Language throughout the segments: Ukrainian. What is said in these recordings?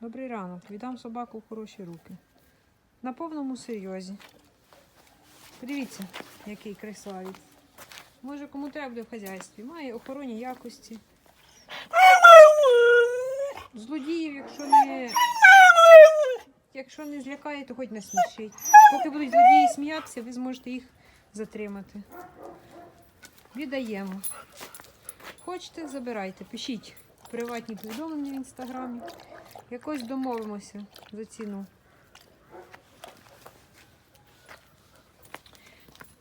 Добрий ранок. Віддам собаку в хороші руки. На повному серйозі. Подивіться, який красавець. Може, кому треба буде в хазяйстві. Має охоронні якості. Злодіїв, якщо не. Якщо не злякає, то хоч не смішить. Поки будуть злодії сміятися, ви зможете їх затримати. Віддаємо. Хочете, забирайте, пишіть приватні повідомлення в інстаграмі. Якось домовимося за ціну.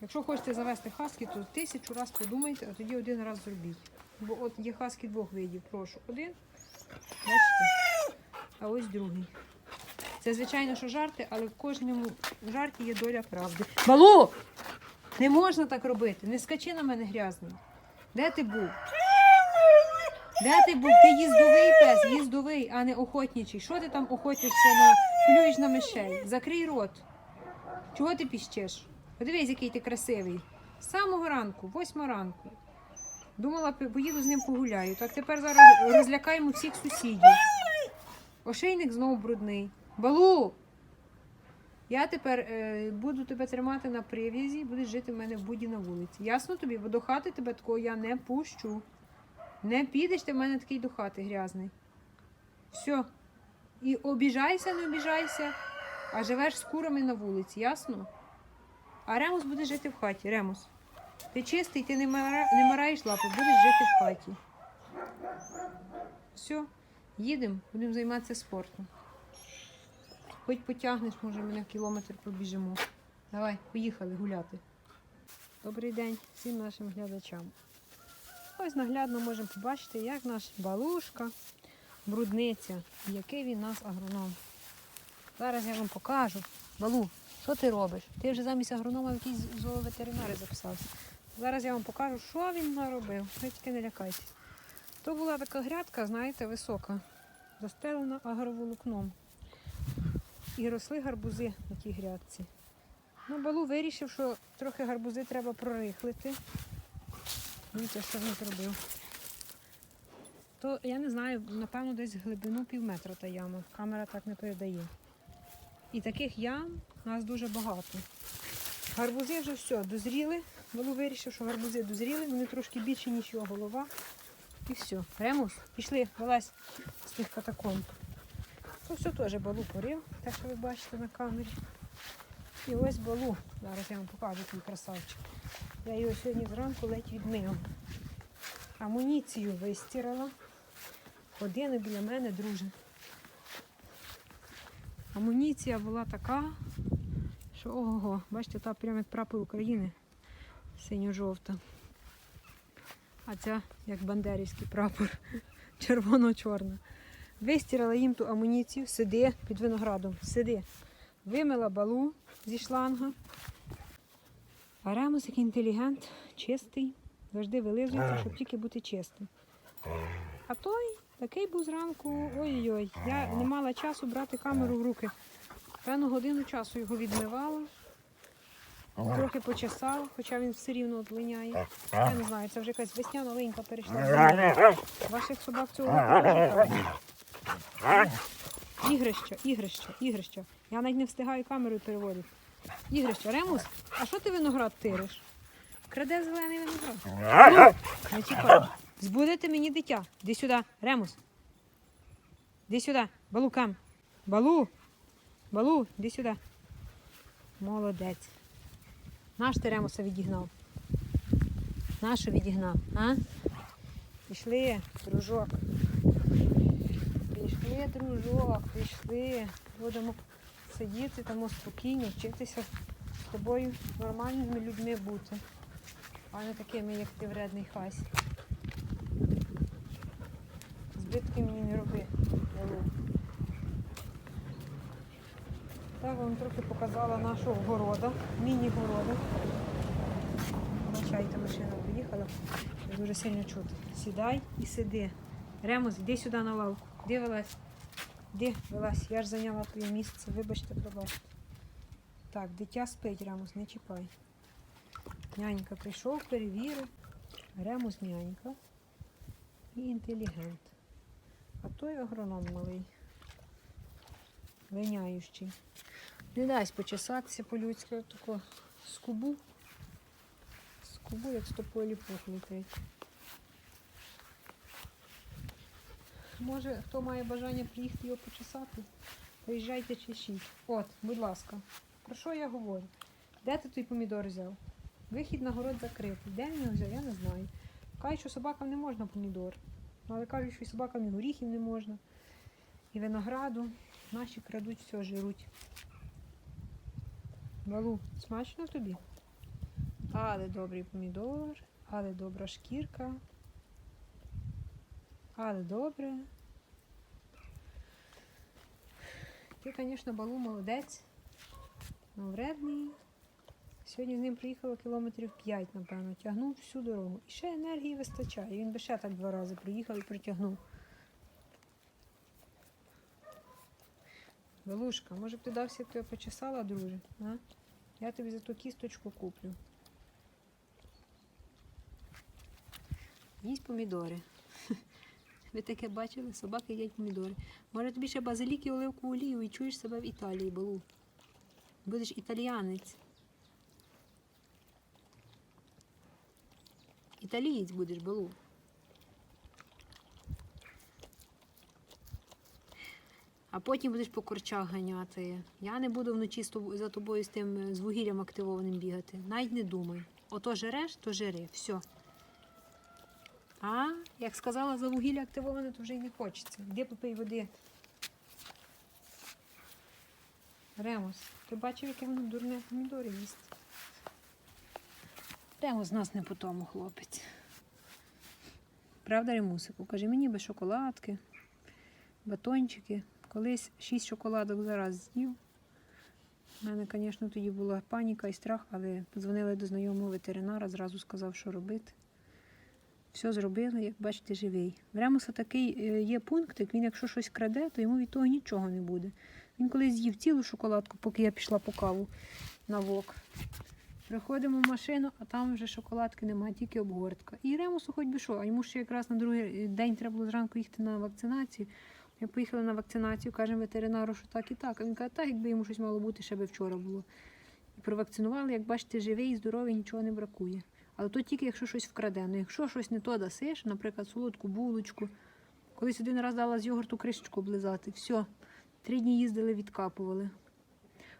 Якщо хочете завести хаски, то тисячу раз подумайте, а тоді один раз зробіть. Бо от є хаски двох видів. Прошу. Один. Бачите? А ось другий. Це, звичайно, що жарти, але в кожному жарті є доля правди. Балу! Не можна так робити. Не скачи на мене грязний. Де ти був? Де ти був? Ти їздовий пес, їздовий, а не охотничий. Що ти там охотишся на плюєш на мишей? Закрий рот. Чого ти піщеш? Подивись, який ти красивий. З самого ранку, восьма ранку. Думала, поїду з ним погуляю. Так тепер зараз розлякаємо всіх сусідів. Ошейник знову брудний. Балу! Я тепер е, буду тебе тримати на прив'язі будеш жити в мене в буді на вулиці. Ясно тобі? Бо до хати тебе такого я не пущу. Не підеш ти в мене такий до хати грязний. Все. І обіжайся, не обіжайся, а живеш з курами на вулиці, ясно? А Ремус буде жити в хаті. Ремус. Ти чистий, ти не, мараєш лапи, будеш жити в хаті. Все, їдемо, будемо займатися спортом. Хоч потягнеш, може, мене кілометр пробіжимо. Давай, поїхали гуляти. Добрий день всім нашим глядачам. Ось наглядно можемо побачити, як наш балушка брудниця, який він нас агроном. Зараз я вам покажу. Балу, що ти робиш? Ти вже замість агронома в якісь зооветеринари записався. Зараз я вам покажу, що він наробив. Ви тільки не лякайтесь. То була така грядка, знаєте, висока, застелена агроволокном. І росли гарбузи на тій грядці. Ну, Балу вирішив, що трохи гарбузи треба прорихлити. Дивіться, що він зробив. То я не знаю, напевно, десь глибину пів метра та яма. Камера так не передає. І таких ям у нас дуже багато. Гарбузи вже все, дозріли. Балу вирішив, що гарбузи дозріли, вони трошки більші, ніж його голова. І все. Ремус, пішли, вилазь з тих катакомб. То все теж балу порив, те, що ви бачите на камері. І ось балу. Зараз я вам покажу який красавчик. Я його сьогодні зранку ледь відмила. Амуніцію вистирала. Ходили біля мене, друже. Амуніція була така, що ого-го, бачите, та прямо як прапор України. Синьо-жовта. А ця як бандерівський прапор. Червоно-чорна. Вистирала їм ту амуніцію, сиди під виноградом, сиди. Вимила балу зі шланга. А Ремус, як інтелігент, чистий, завжди вилизується, щоб тільки бути чистим. А той такий був зранку, ой-ой-ой, я не мала часу брати камеру в руки. Певну годину часу його відмивала, трохи почесала, хоча він все рівно одлиняє. Я не знаю, це вже якась весняна линька перейшла. Ваших собак цього чекають. Ігрище, ігрище, ігрище. Я навіть не встигаю камерою переводити. Ігрище, Ремус, а що ти виноград тириш? Краде зелений виноград. Не чекай. Збудете мені дитя. Іди сюди, Ремус. Іди сюди. Балу кам. Балу. Балу, іди сюди. Молодець. Наш ти Ремуса відігнав. Нашу відігнав, а? Пішли, дружок. Пішли, дружок, пішли. Будемо сидіти там спокійно, вчитися з тобою нормальними людьми бути, а не такими, як ти вредний хась. Збитки мені не роби. Так вам трохи показала нашого города, міні-города. Бачайте, машина приїхала. Дуже сильно чути. Сідай і сиди. Ремус, йди сюди на лавку. Де вилазь? Я ж зайняла твоє місце. Вибачте, пробачте. Так, дитя спить, Ремус, не чіпай. Нянька прийшов, перевірив. Ремус нянька і інтелігент. А той агроном малий. линяючий. Не дасть почесатися по-людськи, тако скубу. Скубу, як стополі пух летить. Може, хто має бажання приїхати його почесати? Приїжджайте чешіть. От, будь ласка. Про що я говорю? Де ти той помідор взяв? Вихід на город закритий. Де він його взяв, я не знаю. Кажуть, що собакам не можна помідор. Але кажуть, що і собакам і горіхів не можна. І винограду. Наші крадуть все, жируть. Балу, смачно тобі? Але добрий помідор, але добра шкірка. Але добре. Ти, звісно, балу молодець, але вредний. Сьогодні з ним приїхало кілометрів 5, напевно. Тягнув всю дорогу. І ще енергії вистачає. Він би ще так два рази приїхав і притягнув. Белушка, може б ти дався тебе почесала, друже? А? Я тобі за ту кісточку куплю. Їсть помідори. Ви таке бачили? Собаки їдять помідори. Може тобі ще базилік і оливкову олію і чуєш себе в Італії, Балу. Будеш італіянець. Італієць будеш, Балу. А потім будеш по корчах ганяти. Я не буду вночі за тобою з тим з вугіллям активованим бігати. Навіть не думай. Ото жереш, то жири. Все. А, як сказала, за вугілля активоване, то вже й не хочеться. Де попий води? Ремус, ти бачив, яке воно дурне помідори їсть? Ремус з нас не по тому хлопець. Правда, Ремусику? Каже, мені би шоколадки, батончики. Колись шість шоколадок зараз з'їв. У мене, звісно, тоді була паніка і страх, але подзвонили до знайомого ветеринара, зразу сказав, що робити. Все зробили, як бачите, живий. В Ремуса такий е, є пунктик, він якщо щось краде, то йому від того нічого не буде. Він колись з'їв цілу шоколадку, поки я пішла по каву на вок. Приходимо в машину, а там вже шоколадки немає, тільки обгортка. І Ремусу хоч би що, а йому ще якраз на другий день треба було зранку їхати на вакцинацію. Ми поїхали на вакцинацію, кажемо ветеринару, що так і так. А він каже, так, якби йому щось мало бути, ще би вчора було. І провакцинували, як бачите, живий, здоровий, нічого не бракує. Але то тільки якщо щось вкраде. Ну якщо щось не то дасиш, наприклад, солодку булочку. Колись один раз дала з йогурту кришечку облизати, все. Три дні їздили, відкапували.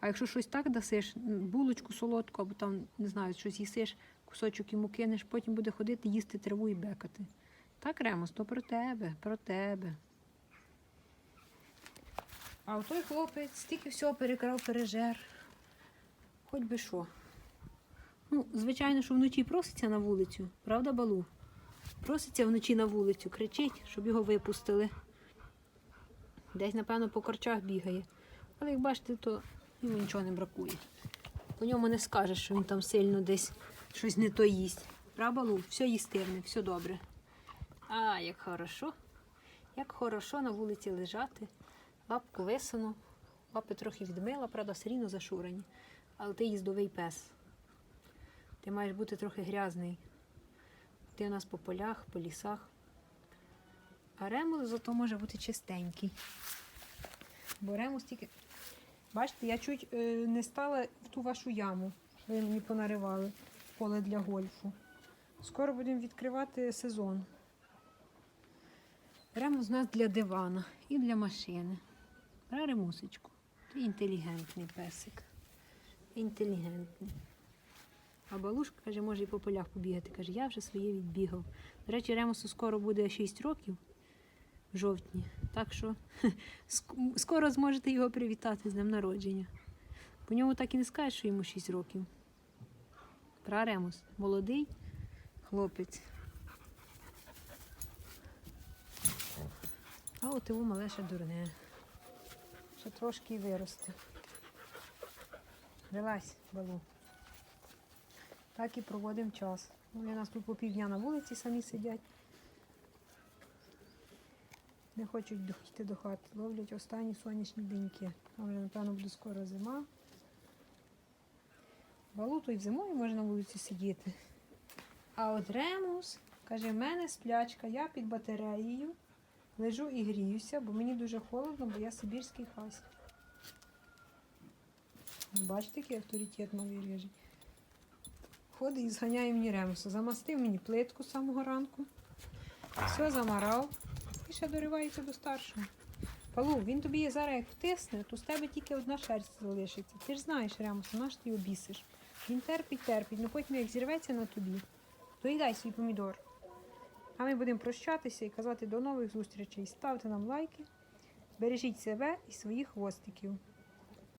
А якщо щось так дасиш, булочку солодку, або там, не знаю, щось їсиш, кусочок йому кинеш, потім буде ходити, їсти траву і бекати. Так, Ремос, то про тебе, про тебе. А той хлопець стільки всього перекрав, пережер. Хоч би що. Ну, звичайно, що вночі проситься на вулицю, правда, балу? Проситься вночі на вулицю, кричить, щоб його випустили. Десь, напевно, по корчах бігає. Але як бачите, то йому нічого не бракує. По ньому не скажеш, що він там сильно десь щось не то їсть. Правда, балу? Все їстивне, все добре. А, як хорошо. Як хорошо на вулиці лежати. Лапку висуну, лапи трохи відмила, правда, все рівно зашурені. Але ти їздовий пес. Ти маєш бути трохи грязний. Ти у нас по полях, по лісах. А ремус зато може бути чистенький. Бо ремус тільки. Бачите, я чуть е, не стала в ту вашу яму, ви мені понаривали поле для гольфу. Скоро будемо відкривати сезон. Ремус у нас для дивана і для машини. Ремусечку. Інтелігентний песик. Інтелігентний. А балушка каже, може і по полях побігати. Каже, я вже своє відбігав. До речі, Ремусу скоро буде 6 років в жовтні. Так що скоро зможете його привітати з днем народження. По ньому так і не скажеш, що йому 6 років. Пра Ремус. Молодий хлопець. А от його мале дурне. Ще трошки і виросте. Вилазь, балу. Так і проводимо час. Ну, у нас тут по півдня на вулиці самі сидять. Не хочуть йти до хати. Ловлять останні сонячні деньки. Там вже, напевно, буде скоро зима. Балу то й зимою може на вулиці сидіти. А от Ремус каже, в мене сплячка, я під батареєю лежу і гріюся, бо мені дуже холодно, бо я сибірський хась. Бачите, який авторитет новий режий. Ходить і зганяє мені ремуса. Замастив мені плитку з самого ранку. Все замарав. І ще доривається до старшого. Палу, він тобі зараз як втисне, то з тебе тільки одна шерсть залишиться. Ти ж знаєш, Ремуса, наш ти його бісиш. Він терпить, терпить, ну потім як зірветься на тобі, то й дай свій помідор. А ми будемо прощатися і казати до нових зустрічей. Ставте нам лайки, бережіть себе і своїх хвостиків.